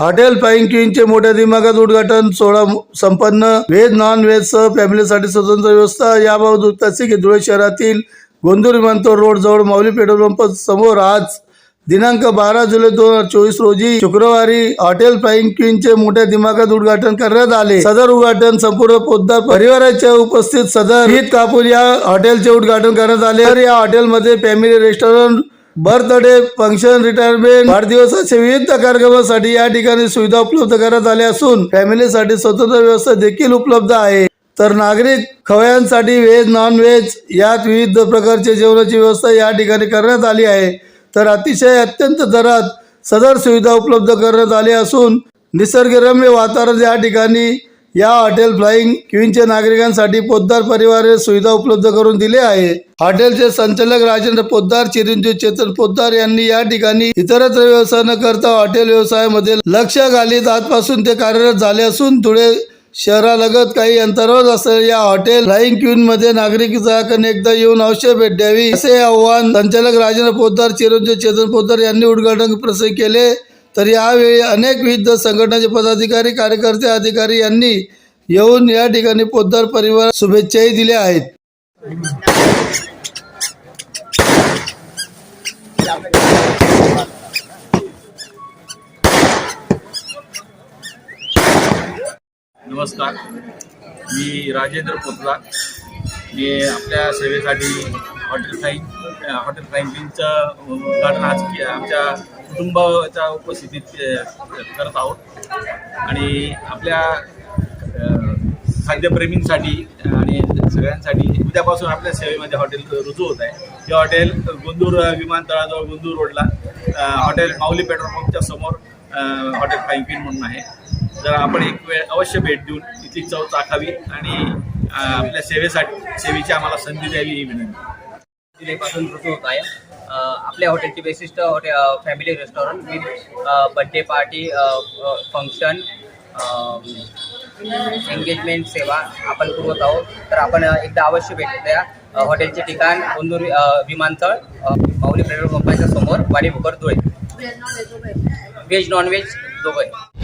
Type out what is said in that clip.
Hotel fine क्वीनचे मोठ्या दिमागात उद्घाटन सोहळा संपन्न. व्हेज नॉन व्हेज सह फॅमिलीसाठी स्वतंत्र व्यवस्था. याबाबत उत्तासी की धुळे शहरातील गोंदूर विमानतळ रोड जवळ माऊली पेट्रोल पंप समोर आज दिनांक बारा जुलै दोन हजार चोवीस रोजी शुक्रवारी हॉटेल फ्लाइंग क्वीनचे मोठ्या दिमागात उद्घाटन करण्यात आले. सदर उद्घाटन संपूर्ण पोद्दार परिवाराच्या उपस्थित सदर हित कापूर या हॉटेलचे उद्घाटन करण्यात आले. तर या हॉटेलमध्ये family restaurant birthday function retirement वाढदिवस असे विविध कार्यक्रमासाठी या ठिकाणी सुविधा उपलब्ध करण्यात आल्या असून फॅमिलीसाठी स्वतंत्र व्यवस्था देखील उपलब्ध आहे. तर नागरिक खवयांसाठी व्हेज नॉन व्हेज यात विविध प्रकारचे जेवणाची व्यवस्था या ठिकाणी करण्यात आली आहे. तर अतिशय अत्यंत दरात सदर सुविधा उपलब्ध करण्यात आली असून निसर्गरम्य वातावरण या ठिकाणी या हॉटेल फ्लाइंग क्वीनच्या नागरिकांसाठी पोद्दार परिवार सुविधा उपलब्ध करून दिले आहे. हॉटेलचे संचालक राजेंद्र पोद्दार चिरंजीव चेतन पोद्दार यांनी या ठिकाणी इतरत्र व्यवसाय न करता हॉटेल व्यवसायामध्ये लक्ष घालीत. आजपासून ते कार्यरत झाले असून धुळे शहरालगत काही अंतरावर असलेल्या या हॉटेल फ्लाइंग क्वीन मध्ये नागरिक एकदा येऊन अवश्य भेट द्यावी असे आव्हान संचालक राजेंद्र पोद्दार चिरंजीव चेतन पोद्दार यांनी उद्घाटन प्रसंगी केले. तर यावेळी अनेक विविध संघटनाचे पदाधिकारी कार्यकर्ते अधिकारी यांनी येऊन या ठिकाणी पोद्दार परिवार शुभेच्छाही दिल्या आहेत. नमस्कार. मी राजेंद्र पोतला मी आपल्या सेवेसाठी हॉटेल फाईन हॉटेल फ्राईंगचं उद्घाटन आज आमच्या कुटुंबाच्या उपस्थितीत करत आहोत. आणि आपल्या खाद्यप्रेमींसाठी आणि सगळ्यांसाठी उद्यापासून आपल्या सेवेमध्ये हॉटेल रुजू होत आहे. हे हॉटेल गुंदूर विमानतळाजवळ गुंदूर रोडला हॉटेल माऊली पेट्रोल पंपच्या समोर हॉटेल फाईन म्हणून आहे. जर आपण एक वेळ अवश्य भेट देऊन इथली चव चाखावी आणि आपल्या सेवेसाठी सेवेची आम्हाला संधी द्यावी ही विनंती. जुलैपासून रुजू होत आहे. आपल्या हॉटेलची वैशिष्ट्य hotel family restaurant with birthday party function engagement सेवा आपण पुरवत आहोत. तर आपण एकदा अवश्य भेट द्या हॉटेलचे ठिकाण कोंदूर विमानतळ माऊली पेट्रोल पंपाच्या समोर Wadi Bhukar Dhule. Veg non veg दोघं